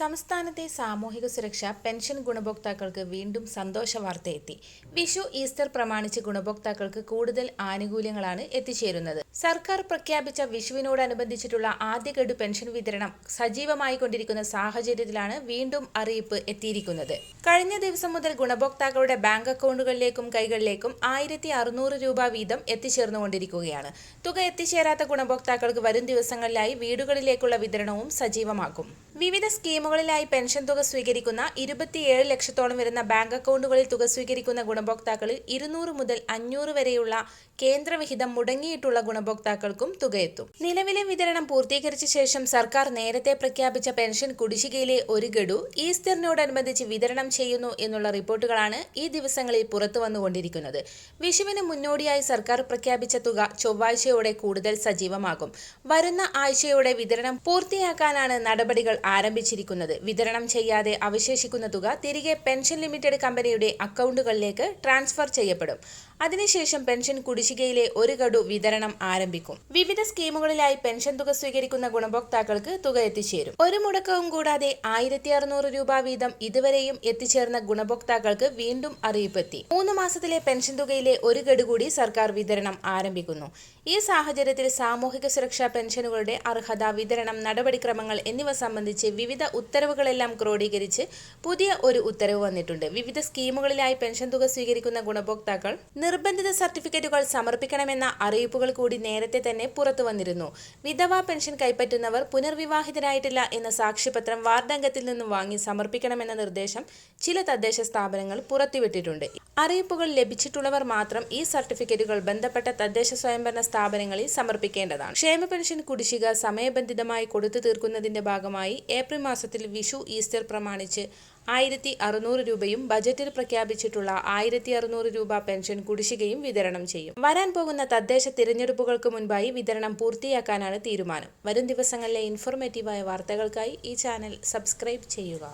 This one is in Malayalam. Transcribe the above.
സംസ്ഥാനത്തെ സാമൂഹിക സുരക്ഷ പെൻഷൻ ഗുണഭോക്താക്കൾക്ക് വീണ്ടും സന്തോഷ വാർത്തയെത്തി. വിഷു ഈസ്റ്റർ പ്രമാണിച്ച് ഗുണഭോക്താക്കൾക്ക് കൂടുതൽ ആനുകൂല്യങ്ങളാണ് എത്തിച്ചേരുന്നത്. സർക്കാർ പ്രഖ്യാപിച്ച വിഷുവിനോടനുബന്ധിച്ചിട്ടുള്ള ആദ്യഗഡു പെൻഷൻ വിതരണം സജീവമായി കൊണ്ടിരിക്കുന്ന സാഹചര്യത്തിലാണ് വീണ്ടും അറിയിപ്പ് എത്തിയിരിക്കുന്നത്. കഴിഞ്ഞ ദിവസം മുതൽ ഗുണഭോക്താക്കളുടെ ബാങ്ക് അക്കൗണ്ടുകളിലേക്കും കൈകളിലേക്കും ആയിരത്തി അറുന്നൂറ് രൂപ വീതം എത്തിച്ചേർന്നുകൊണ്ടിരിക്കുകയാണ്. തുക എത്തിച്ചേരാത്ത ഗുണഭോക്താക്കൾക്ക് വരും ദിവസങ്ങളിലായി വീടുകളിലേക്കുള്ള വിതരണവും സജീവമാക്കും. വിവിധ സ്കീമുകളിലായി പെൻഷൻ തുക സ്വീകരിക്കുന്ന ഇരുപത്തിയേഴ് ലക്ഷത്തോളം വരുന്ന ബാങ്ക് അക്കൗണ്ടുകളിൽ തുക സ്വീകരിക്കുന്ന ഗുണഭോക്താക്കളിൽ ഇരുന്നൂറ് മുതൽ അഞ്ഞൂറ് വരെയുള്ള കേന്ദ്രവിഹിതം മുടങ്ങിയിട്ടുള്ള ഗുണഭോക്താക്കൾക്കും തുകയെത്തും. നിലവിലെ വിതരണം പൂർത്തീകരിച്ച ശേഷം സർക്കാർ നേരത്തെ പ്രഖ്യാപിച്ച പെൻഷൻ കുടിശ്ശികയിലെ ഒരു ഗഡു ഈസ്റ്ററിനോടനുബന്ധിച്ച് വിതരണം ചെയ്യുന്നു എന്നുള്ള റിപ്പോർട്ടുകളാണ് ഈ ദിവസങ്ങളിൽ പുറത്തു വന്നുകൊണ്ടിരിക്കുന്നത്. വിഷുവിന് മുന്നോടിയായി സർക്കാർ പ്രഖ്യാപിച്ച തുക ചൊവ്വാഴ്ചയോടെ കൂടുതൽ സജീവമാകും. വരുന്ന ആഴ്ചയോടെ വിതരണം പൂർത്തിയാക്കാനാണ് നടപടികൾ ആരംഭിച്ചിരിക്കുന്നത്. വിതരണം ചെയ്യാതെ അവശേഷിക്കുന്ന തുക തിരികെ പെൻഷൻ ലിമിറ്റഡ് കമ്പനിയുടെ അക്കൗണ്ടുകളിലേക്ക് ട്രാൻസ്ഫർ ചെയ്യപ്പെടും. അതിനുശേഷം പെൻഷൻ കുടിശ്ശികയിലെ ഒരു ഗഡു വിതരണം ആരംഭിക്കും. വിവിധ സ്കീമുകളിലായി പെൻഷൻ തുക സ്വീകരിക്കുന്ന ഗുണഭോക്താക്കൾക്ക് തുക എത്തിച്ചേരും. ഒരു മുടക്കവും കൂടാതെ ആയിരത്തി അറുന്നൂറ് രൂപ വീതം ഇതുവരെയും എത്തിച്ചേർന്ന ഗുണഭോക്താക്കൾക്ക് വീണ്ടും അറിയിപ്പെത്തി. മൂന്ന് മാസത്തിലെ പെൻഷൻ തുകയിലെ ഒരു ഗഡു കൂടി സർക്കാർ വിതരണം ആരംഭിക്കുന്നു. ഈ സാഹചര്യത്തിൽ സാമൂഹിക സുരക്ഷാ പെൻഷനുകളുടെ അർഹത വിതരണം നടപടിക്രമങ്ങൾ എന്നിവ സംബന്ധിച്ച് വിവിധ ഉത്തരവുകളെല്ലാം ക്രോഡീകരിച്ച് പുതിയ ഒരു ഉത്തരവ് വന്നിട്ടുണ്ട്. വിവിധ സ്കീമുകളിലായി പെൻഷൻ തുക സ്വീകരിക്കുന്ന ഗുണഭോക്താക്കൾ നിർബന്ധിത സർട്ടിഫിക്കറ്റുകൾ സമർപ്പിക്കണമെന്ന അറിയിപ്പുകൾ കൂടി നേരത്തെ തന്നെ പുറത്തു വന്നിരുന്നു. വിധവാ പെൻഷൻ കൈപ്പറ്റുന്നവർ പുനർവിവാഹിതരായിട്ടില്ല എന്ന സാക്ഷ്യപത്രം വാർഡംഗത്തിൽ നിന്നും വാങ്ങി സമർപ്പിക്കണമെന്ന നിർദ്ദേശം ചില തദ്ദേശ സ്ഥാപനങ്ങൾ പുറത്തുവിട്ടിട്ടുണ്ട്. അറിയിപ്പുകൾ ലഭിച്ചിട്ടുള്ളവർ മാത്രം ഈ സർട്ടിഫിക്കറ്റുകൾ ബന്ധപ്പെട്ട തദ്ദേശ സ്വയംഭരണ സ്ഥാപനങ്ങളിൽ സമർപ്പിക്കേണ്ടതാണ്. ക്ഷേമ പെൻഷൻ കുടിശ്ശിക സമയബന്ധിതമായി കൊടുത്തു തീർക്കുന്നതിന്റെ ഭാഗമായി ഏപ്രിൽ മാസത്തിൽ വിഷു ഈസ്റ്റർ പ്രമാണിച്ച് ആയിരത്തി അറുന്നൂറ് രൂപയും ബജറ്റിൽ പ്രഖ്യാപിച്ചിട്ടുള്ള ആയിരത്തി അറുന്നൂറ് രൂപ പെൻഷൻ കുടിശ്ശികയും വിതരണം ചെയ്യും. വരാൻ പോകുന്ന തദ്ദേശ തിരഞ്ഞെടുപ്പുകൾക്ക് മുൻപായി വിതരണം പൂർത്തിയാക്കാനാണ് തീരുമാനം. വരും ദിവസങ്ങളിലെ ഇൻഫോർമേറ്റീവായ വാർത്തകൾക്കായി ഈ ചാനൽ സബ്സ്ക്രൈബ് ചെയ്യുക.